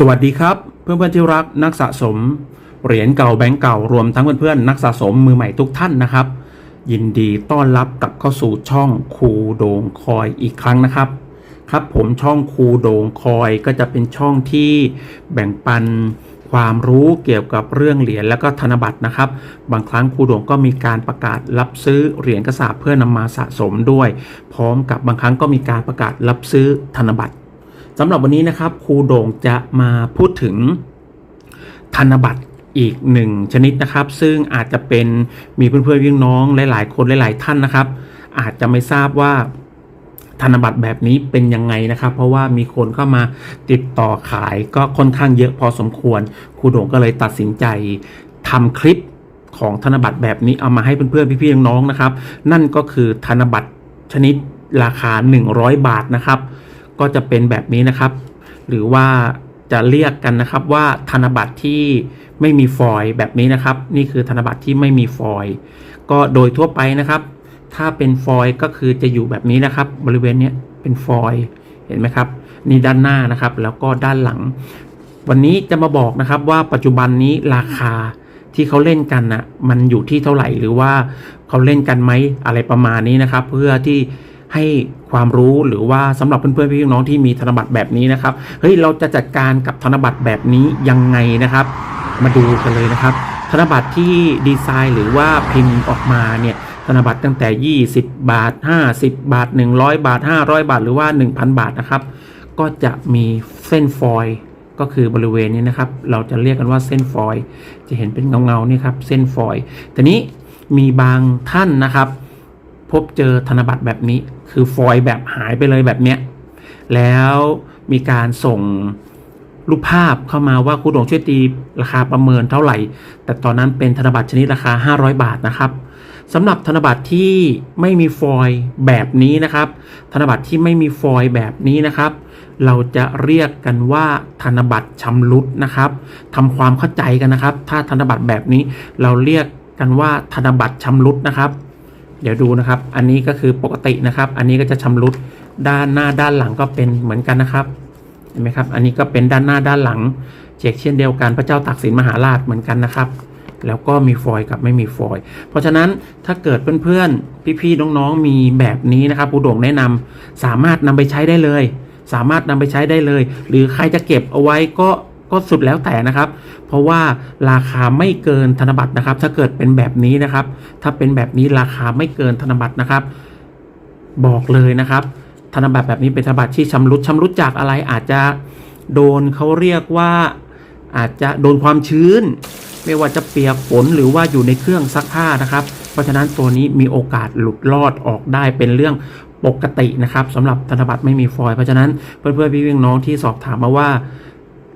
สวัสดีครับ เพื่อนเพื่อนๆที่รักนักสะสม เหรียญเก่าแบงก์เก่ารวมทั้งเพื่อนเพื่อนๆนักสะสมมือใหม่ทุกท่านนะครับ ยินดีต้อนรับกลับเข้าสู่ช่องคูโดงคอยอีกครั้งนะครับ ครับผมช่องคูโดงคอยก็จะเป็นช่องที่แบ่งปันความรู้เกี่ยวกับเรื่องเหรียญและก็ธนบัตรนะครับ บางครั้งครูโดงก็มีการประกาศรับซื้อเหรียญกระสาบเพื่อนำมาสะสมด้วย พร้อมกับบางครั้งก็มีการประกาศรับซื้อธนบัตร สำหรับวันนี้นะครับครูโด่งจะมาพูดถึงธนบัตรอีกหนึ่งชนิดนะครับ ซึ่งอาจจะเป็นมีเพื่อนๆพี่น้องหลายๆคนหลายๆท่านนะครับ อาจจะไม่ทราบว่าธนบัตรแบบนี้เป็นยังไงนะครับ เพราะว่ามีคนเข้ามาติดต่อขายก็ค่อนข้างเยอะพอสมควรครูโด่งก็เลยตัดสินใจทำคลิปของธนบัตรแบบนี้เอามาให้เพื่อนๆพี่ๆน้องๆนะครับ นั่นก็คือธนบัตรชนิดราคา 100 บาทนะครับ ก็จะเป็นแบบนี้นะครับ หรือว่าจะเรียกกันนะครับว่าธนบัตรที่ไม่มีฟอยล์แบบนี้นะครับ นี่คือธนบัตรที่ไม่มีฟอยล์ก็โดยทั่วไปนะครับ ถ้าเป็นฟอยล์ก็คือจะอยู่แบบนี้นะครับ บริเวณนี้เป็นฟอยล์เห็นไหมครับนี่ด้านหน้านะครับ แล้วก็ด้านหลัง วันนี้จะมาบอกนะครับว่าปัจจุบันนี้ราคาที่เขาเล่นกันนะ่ะมันอยู่ที่เท่าไหร่หรือว่าเขาเล่นกันไหมอะไรประมาณนี้นะครับ เพื่อที่ ให้ความรู้หรือว่าสำหรับเพื่อนๆพี่น้องที่มีธนบัตรแบบนี้นะครับเฮ้ยเราจะจัดการกับธนบัตรแบบนี้ยังไงนะครับ มาดูกันเลยนะครับ ธนบัตรที่ดีไซน์หรือว่าพิมพ์ออกมาเนี่ยธนบัตรตั้งแต่ 20 บาท 50 บาท 100 บาท 500 บาท หรือว่า 1,000 บาทนะครับ ก็จะมีเส้นฟอยก็คือบริเวณนี้นะครับ เราจะเรียกกันว่าเส้นฟอยจะเห็นเป็นเงาๆนี่ครับ เส้นฟอยล์ทีนี้มีบางท่านนะครับ พบเจอธนบัตรแบบนี้ คือฟอยล์แบบหายไปเลยแบบเนี้ยแล้วมีการส่งรูปภาพเข้ามาว่าครูโดงช่วยตีราคาประเมินเท่าไหร่ แต่ตอนนั้นเป็นธนบัตรชนิดราคา 500 บาทนะครับสำหรับธนบัตรที่ไม่มีฟอยล์แบบนี้นะครับ ธนบัตรที่ไม่มีฟอยล์แบบนี้นะครับ เราจะเรียกกันว่าธนบัตรชำรุดนะครับทำความเข้าใจกันนะครับ ถ้าธนบัตรแบบนี้เราเรียกกันว่าธนบัตรชำรุดนะครับ ดี๋ยวดูนะครับ อันนี้ก็คือปกตินะครับ อันนี้ก็จะชำรุดด้านหน้าด้านหลังก็เป็นเหมือนกันนะครับ เห็นไหมครับ อันนี้ก็เป็นด้านหน้าด้านหลังเช็คเช่นเดียวกันพระเจ้าตากสินมหาราชเหมือนกันนะครับ แล้วก็มีฟอยกับไม่มีฟอย เพราะฉะนั้นถ้าเกิดเพื่อนๆ พี่ๆ น้องๆ มีแบบนี้นะครับผู้ดงแนะนำสามารถนำไปใช้ได้เลย สามารถนำไปใช้ได้เลย หรือใครจะเก็บเอาไว้ก็ ก็สุดแล้วแต่นะครับ เพราะว่าราคาไม่เกินธนบัตรนะครับ ถ้าเกิดเป็นแบบนี้นะครับ ถ้าเป็นแบบนี้ราคาไม่เกินธนบัตรนะครับ บอกเลยนะครับ ธนบัตรแบบนี้เป็นธนบัตรที่ชำรุดชำรุดจากอะไรอาจจะโดนเขาเรียกว่า อาจจะโดนความชื้น ไม่ว่าจะเปียกฝนหรือว่าอยู่ในเครื่องซักผ้านะครับ เพราะฉะนั้นตัวนี้มีโอกาสหลุดรอดออกได้เป็นเรื่องปกตินะครับสำหรับธนบัตรไม่มีฟอยล์เพราะฉะนั้นเพื่อนๆพี่พี่น้องที่สอบถามมาว่า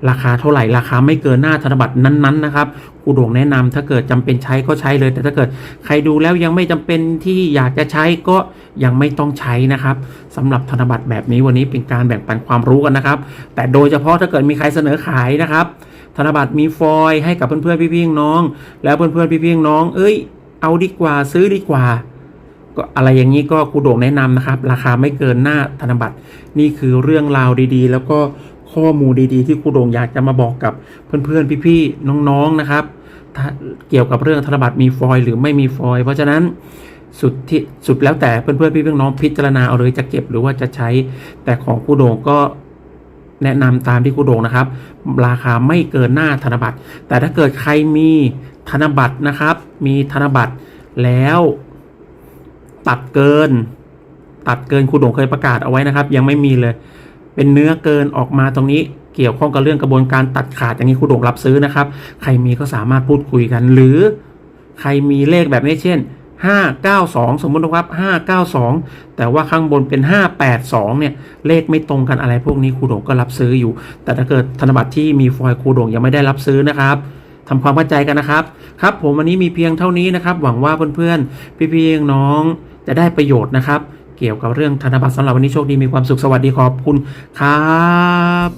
ราคาเท่าไหร่ราคาไม่เกินหน้าธนบัตรนั้นๆนะครับครูโด่งแนะนำถ้าเกิดจำเป็นใช้ก็ใช้เลย แต่ถ้าเกิดใครดูแล้วยังไม่จำเป็นที่อยากจะใช้ก็ยังไม่ต้องใช้นะครับสำหรับธนบัตรแบบนี้วันนี้เป็นการแบ่งปันความรู้กันนะครับ แต่โดยเฉพาะถ้าเกิดมีใครเสนอขายนะครับ ธนบัตรมีฟอยให้กับเพื่อนๆพี่ๆน้อง แล้วเพื่อนๆพี่ๆน้อง เอ้ย เอาดีกว่าซื้อดีกว่าก็อะไรอย่างนี้ก็ครูโด่งแนะนำนะครับ ราคาไม่เกินหน้าธนบัตรนี่คือเรื่องราวดีๆ แล้วก็ ข้อมูลดีๆ ที่ครูโด่งอยากจะมาบอกกับเพื่อนๆ พี่ๆ น้องๆ นะครับ เกี่ยวกับเรื่องธนบัตรมีฟอยหรือไม่มีฟอย เพราะฉะนั้นสุดที่สุดแล้วแต่เพื่อนๆ พี่ๆ น้องๆพิจารณาเอาเลยจะเก็บหรือว่าจะใช้ แต่ของครูโด่งก็แนะนำตามที่ครูโด่งนะครับ ราคาไม่เกินหน้าธนบัตร แต่ถ้าเกิดใครมีธนบัตรนะครับ มีธนบัตรแล้วตัดเกิน ตัดเกินครูโด่งเคยประกาศเอาไว้นะครับ ยังไม่มีเลย เป็นเนื้อเกินออกมาตรงนี้เกี่ยวข้องกับเรื่องกระบวนการตัดขาดอย่างนี้ครูโด่งรับซื้อนะครับ ใครมีก็สามารถพูดคุยกัน หรือใครมีเลขแบบนี้เช่น 592 สมมตินะครับ 592 แต่ว่าข้างบนเป็น 582 เนี่ย เลขไม่ตรงกันอะไรพวกนี้ครูโด่งก็รับซื้ออยู่ แต่ถ้าเกิดธนบัตรที่มีฟอยครูโด่งยังไม่ได้รับซื้อนะครับทำความเข้าใจกันนะครับ ครับ ผมวันนี้มีเพียงเท่านี้นะครับ หวังว่าเพื่อนๆพี่ๆน้องจะได้ประโยชน์นะครับ เกี่ยวกับเรื่องธนบัตรสำหรับวันนี้โชคดีมีความสุขสวัสดีขอบคุณครับ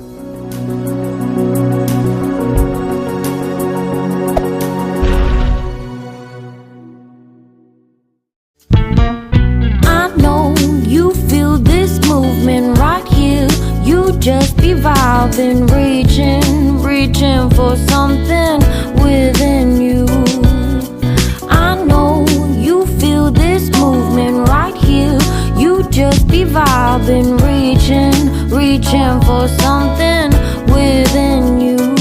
I know you feel this movement right here. You just evolving, reaching for something within you. Be been reaching, reaching for something within you.